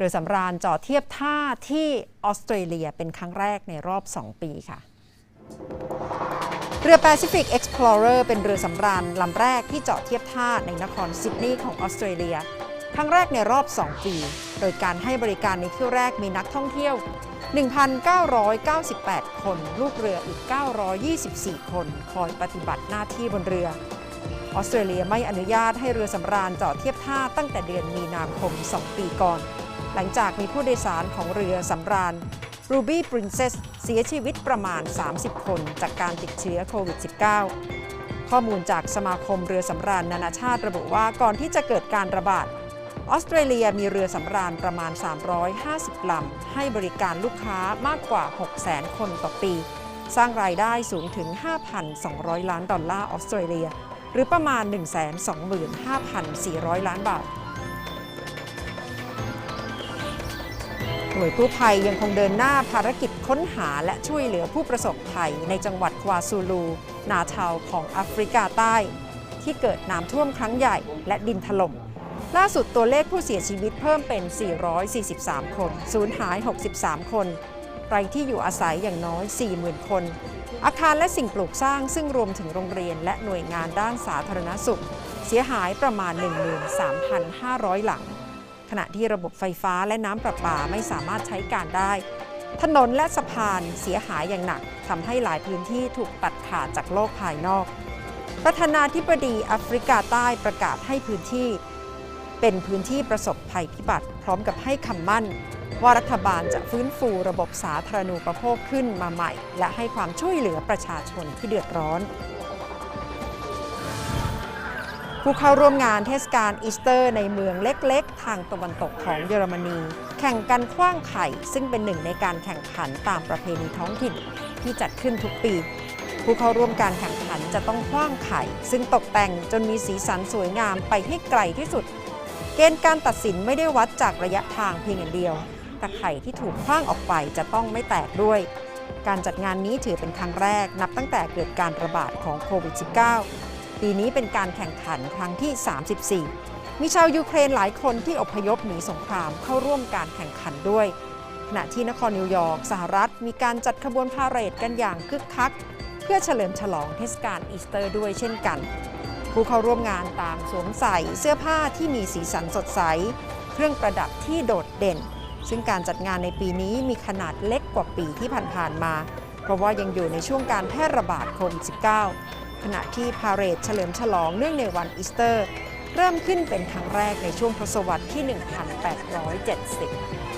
รือสำราญจอดเทียบท่าที่ออสเตรเลียเป็นครั้งแรกในรอบ 2 ปีค่ะ เรือ Pacific Explorer เป็นเรือสำราญลำแรกที่จอดเทียบท่าในนครซิดนีย์ของออสเตรเลีย ครั้งแรกในรอบ 2 ปี โดยการให้บริการในเที่ยวแรกมีนักท่องเที่ยว 1,998 คน ลูกเรืออีก 924 คน คอยปฏิบัติหน้าที่บนเรือออสเตรเลียไม่อนุญาตให้เรือสำราญจอดเทียบท่าตั้งแต่เดือนมีนาคม 2 ปีก่อน หลังจากมีผู้โดยสารของเรือสำราญ Ruby Princess เสียชีวิตประมาณ 30 คนจากการติดเชื้อโควิด -19 ข้อมูลจากสมาคมเรือสำราญนานาชาติระบุว่าก่อนที่จะเกิดการระบาดออสเตรเลียมีเรือสำราญประมาณ 350 ลำ ให้บริการลูกค้ามากกว่า 600,000 คนต่อปี สร้างรายได้สูงถึง 5,200 ล้านดอลลาร์ออสเตรเลีย หรือประมาณ 125,400 ล้านบาท น่วยกู้ภัยยังคงเดินหน้าภารกิจค้นหาและช่วยเหลือผู้ประสบภัยในจังหวัดควาซูลู นาทาวของแอฟริกาใต้ ที่เกิดน้ำท่วมครั้งใหญ่และดินถล่มล่าสุดตัวเลขผู้เสียชีวิตเพิ่มเป็น 443 คน สูญหาย 63 คนไร้ที่อยู่อาศัยอย่างน้อย 40,000 คน อาคารและสิ่งปลูกสร้างซึ่งรวมถึงโรงเรียนและหน่วยงานด้านสาธารณสุข เสียหายประมาณ 13,500 หลัง ขณะที่ระบบไฟฟ้าและน้ำประปาไม่สามารถใช้การได้ ถนนและสะพานเสียหายอย่างหนักทำให้หลายพื้นที่ถูกตัดขาดจากโลกภายนอก ประธานาธิบดีแอฟริกาใต้ประกาศให้พื้นที่ เป็นพื้นที่ประสบภัยพิบัติ พร้อมกับให้คำมั่น ว่ารัฐบาลจะฟื้นฟูระบบสาธารณูปโภคขึ้นมาใหม่ และให้ความช่วยเหลือประชาชนที่เดือดร้อน ผู้เข้าร่วมงานเทศกาลอีสเตอร์ ในเมืองเล็กๆ ทางตะวันตกของเยอรมนี แข่งกันคว้างไข่ ซึ่งเป็นหนึ่งในการแข่งขันตามประเพณีท้องถิ่นที่จัดขึ้นทุกปี ผู้เข้าร่วมการแข่งขันจะต้องคว้างไข่ ซึ่งตกแต่งจนมีสีสันสวยงามไปให้ไกลที่สุด เกณฑ์การตัดสินไม่ได้วัดจากระยะทางเพียงอย่างเดียว แต่ไข่ที่ถูกคว้างออกไปจะต้องไม่แตกด้วยการจัดงานนี้ถือเป็นครั้งแรกนับตั้งแต่เกิดการระบาดของโควิด -19 ปีนี้เป็นการแข่งขันครั้งที่ 34 มีชาวยูเครนหลายคนที่อพยพหนีสงครามเข้าร่วมการแข่งขันด้วย ขณะที่นครนิวยอร์กสหรัฐ มีการจัดขบวนพาเหรดกันอย่างคึกคัก เพื่อเฉลิมฉลองเทศกาลอีสเตอร์ด้วยเช่นกัน ผู้เข้าร่วมงานต่างสวมใส่เสื้อผ้าที่มีสีสันสดใส เครื่องประดับที่โดดเด่น ซึ่งการจัดงานในปีนี้มีขนาดเล็กกว่าปีที่ผ่านๆมา เพราะว่ายังอยู่ในช่วงการแพร่ระบาดโควิด -19 ขณะที่พาเรดเฉลิมฉลองเนื่องในวันอีสเตอร์ เริ่มขึ้นเป็นครั้งแรกในช่วงทศวรรษที่ 1870